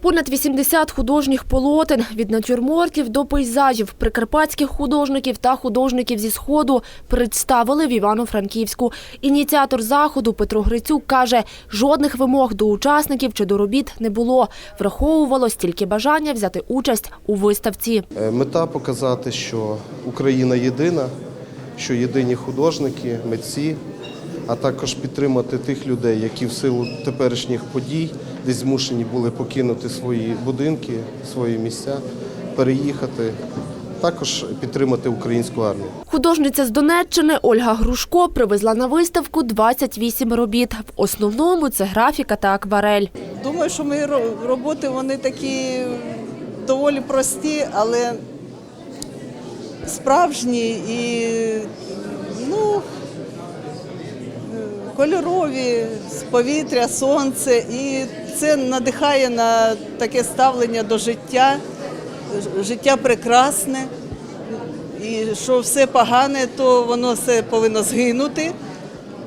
Понад 80 художніх полотен від натюрмортів до пейзажів прикарпатських художників та художників зі сходу представили в Івано-Франківську. Ініціатор заходу Петро Грицюк каже, жодних вимог до учасників чи до робіт не було. Враховувалось тільки бажання взяти участь у виставці. Е, Мета показати, що Україна єдина, що єдині художники, митці, а також підтримати тих людей, які в силу теперішніх подій десь змушені були покинути свої будинки, свої місця, переїхати. Також підтримати українську армію. Художниця з Донеччини Ольга Грушко привезла на виставку 28 робіт. В основному це графіка та акварель. Думаю, що мої роботи вони такі доволі прості, але справжні і кольорові, з повітря, сонце. І це надихає на таке ставлення до життя. Життя прекрасне, і що все погане, то воно все повинно згинути.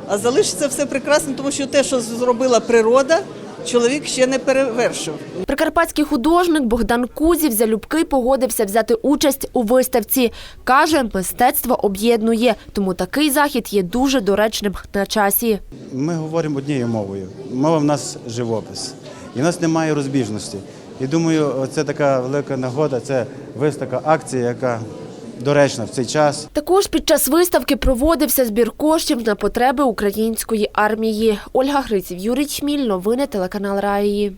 А залишиться все прекрасне, тому що те, що зробила природа, чоловік ще не перевершив. Прикарпатський художник Богдан Кузів залюбки погодився взяти участь у виставці. Каже, мистецтво об'єднує, тому такий захід є дуже доречним на часі. Ми говоримо однією мовою. Мова в нас живопис. І в нас немає розбіжності. І думаю, це така велика нагода, це виставка акція, яка доречна в цей час. Також під час виставки проводився збір коштів на потреби української армії. Ольга Гриців, Юрій Чміль, новини телеканал Раї.